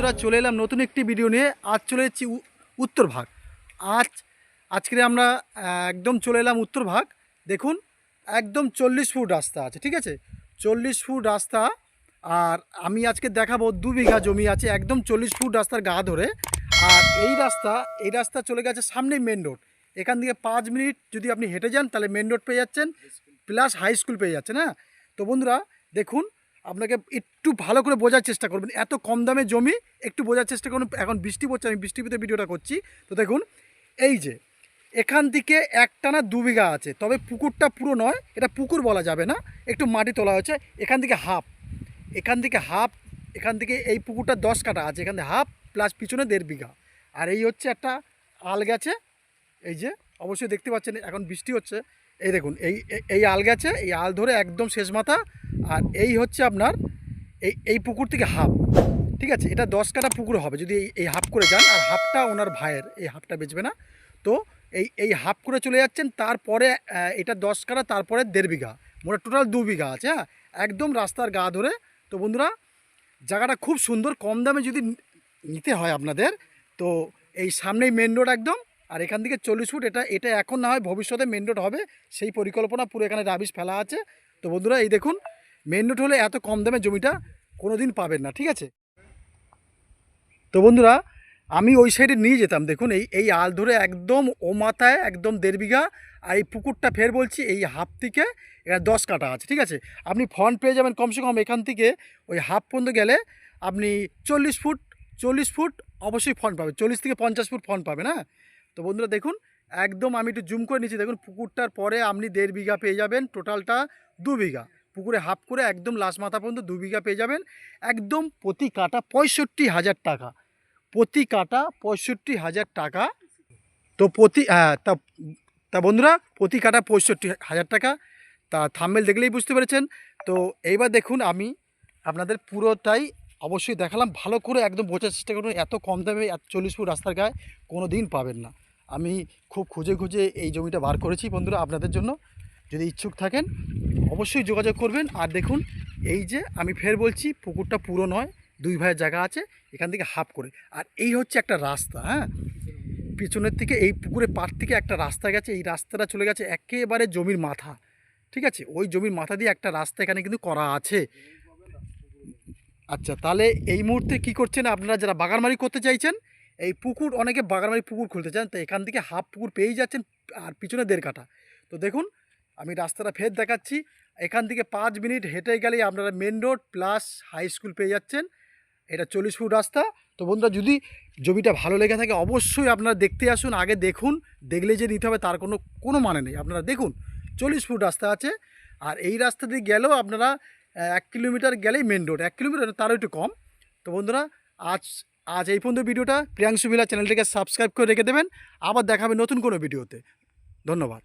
বন্ধুরা, চলে এলাম নতুন একটি ভিডিও নিয়ে। আজ চলে এসেছি উত্তর ভাগ। আজ, আজকে আমরা একদম চলে এলাম উত্তর ভাগ। দেখুন, একদম চল্লিশ ফুট রাস্তা আছে, ঠিক আছে? চল্লিশ ফুট রাস্তা, আর আমি আজকে দেখাবো দু বিঘা জমি আছে, একদম চল্লিশ ফুট রাস্তার গা ধরে। আর এই রাস্তা এই রাস্তা চলে গেছে সামনেই মেন রোড এখান থেকে পাঁচ মিনিট যদি আপনি হেঁটে যান, তাহলে মেন রোড পেয়ে যাচ্ছেন প্লাস হাই স্কুল পেয়ে যাচ্ছেন হ্যাঁ? তো বন্ধুরা, দেখুন আপনাকে একটু ভালো করে বোঝার চেষ্টা করবেন। এত কম দামে জমি, একটু বোঝার চেষ্টা করুন। এখন বৃষ্টি পড়ছে, আমি বৃষ্টিতে ভিডিওটা করছি। তো দেখুন, এই যে, এখান থেকে একটানা দু বিঘা আছে। তবে পুকুরটা পুরো নয়, এটা পুকুর বলা যাবে না, একটু মাটি তোলা হয়েছে। এখান থেকে হাফ, এখান থেকে হাফ, এখান থেকে এই পুকুরটা দশ কাটা আছে। এখান থেকে হাফ প্লাস পিছনে দেড় বিঘা। আর এই হচ্ছে একটা আল গেছে এই যে, অবশ্যই দেখতে পাচ্ছেন, এখন বৃষ্টি হচ্ছে। এই দেখুন, এই, এই- আল গেছে, এই আল ধরে একদম শেষ মাথা, আর এই হচ্ছে আপনার, এই এই পুকুর থেকে হাফ, ঠিক আছে? এটা দশ কাটা পুকুর হবে, যদি এই এই হাফ করে যান, আর হাফটা ওনার ভাইয়ের, এই হাফটা বেচবে না। তো এই এই হাফ করে চলে যাচ্ছেন, তারপরে এটা দশ কাটা, তারপরে দেড় বিঘা মোটা টোটাল দু বিঘা আছে হ্যাঁ? একদম রাস্তার গা ধরে। তো বন্ধুরা, জায়গাটা খুব সুন্দর, কম দামে যদি নিতে হয় আপনাদের, তো এই সামনেই মেন রোড একদম আর এখান থেকে চল্লিশ ফুট, এটা এটা এখন না হয় ভবিষ্যতে মেন রোড হবে। সেই পরিকল্পনা পুরো এখানে রাবিশ ফেলা আছে। তো বন্ধুরা, এই দেখুন মেন রোড হলে এত কম দামে জমিটা কোনো দিন পাবেন না, ঠিক আছে? তো বন্ধুরা, আমি ওই সাইডে নিয়ে যেতাম, দেখুন, এই এই আল ধরে একদম ও মাথায় একদম দেড় বিঘা, আর এই পুকুরটা ফের বলছি, এই হাফ থেকে এটা দশ কাটা আছে, ঠিক আছে? আপনি ফন্ট পেয়ে যাবেন কমসে কম এখান থেকে, ওই হাফ পর্যন্ত গেলে আপনি চল্লিশ ফুট চল্লিশ ফুট অবশ্যই ফন্ট পাবেন, চল্লিশ থেকে পঞ্চাশ ফুট ফন্ট পাবেন হ্যাঁ? তো বন্ধুরা দেখুন, একদম আমি একটু জুম করে নিচ্ছি। দেখুন, পুকুরটার পরে আপনি দেড় বিঘা পেয়ে যাবেন টোটালটা দু বিঘা। পুকুরে হাফ করে একদম লাশ মাথা পর্যন্ত দু বিঘা পেয়ে যাবেন। একদম প্রতি কাটা পঁয়ষট্টি হাজার টাকা। প্রতি কাটা পঁয়ষট্টি হাজার টাকা। তো প্রতি হ্যাঁ তা তা বন্ধুরা, প্রতি কাটা পঁয়ষট্টি হাজার টাকা। তা থাম্বেল দেখলেই বুঝতে পেরেছেন। তো এইবার দেখুন আমি আপনাদের পুরোটাই অবশ্যই দেখালাম, ভালো করে একদম বোঝার চেষ্টা করুন, এত কম দামে চল্লিশ ফুট রাস্তার গায়ে কোনো দিন পাবেন না। আমি খুব খুঁজে খুঁজে এই জমিটা বার করেছি বন্ধুরা আপনাদের জন্য। যদি ইচ্ছুক থাকেন, অবশ্যই যোগাযোগ করবেন। আর দেখুন, এই যে আমি ফের বলছি, পুকুরটা পুরো নয়, দুই ভাইয়ের জায়গা আছে, এখান থেকে হাফ করে। আর এই হচ্ছে একটা রাস্তা হ্যাঁ? পিছনের থেকে এই পুকুরের পাড় থেকে একটা রাস্তা গেছে, এই রাস্তাটা চলে গেছে একেবারে জমির মাথা, ঠিক আছে? ওই জমির মাথা দিয়ে একটা রাস্তা এখানে কিন্তু করা আছে। আচ্ছা তাহলে এই মুহূর্তে কি করছেন? আপনারা যারা বাগানবাড়ি করতে চাইছেন, এই পুকুর, অনেকে বাগানবাড়ি পুকুর খুলতে চান, তো এখান থেকে হাফ পুকুর পেয়েই যাচ্ছেন, আর পিছনে দেড় কাটা তো দেখুন, আমি রাস্তাটা ফের দেখাচ্ছি। এখান থেকে পাঁচ মিনিট হেঁটে গেলেই আপনারা main road plus high school পেয়ে যাচ্ছেন। এটা চল্লিশ ফুট রাস্তা। তো বন্ধুরা, যদি জমিটা ভালো লেগে থাকে, অবশ্যই আপনারা দেখতে আসুন, আগে দেখুন, দেখলে যে নিতে হবে তার কোনো কোনো মানে নেই। আপনারা দেখুন, চল্লিশ ফুট রাস্তা আছে, আর এই রাস্তা দিয়ে গেলেও আপনারা এক কিলোমিটার গেলেই মেন রোড এক কিলোমিটার তারও একটু কম। তো বন্ধুরা, আজ আজ এই পর্যন্ত ভিডিওটা। প্রিয়াংশু মিলা চ্যানেলটিকে সাবস্ক্রাইব করে রেখে দেবেন। আবার দেখাবে নতুন কোনো ভিডিওতে। ধন্যবাদ।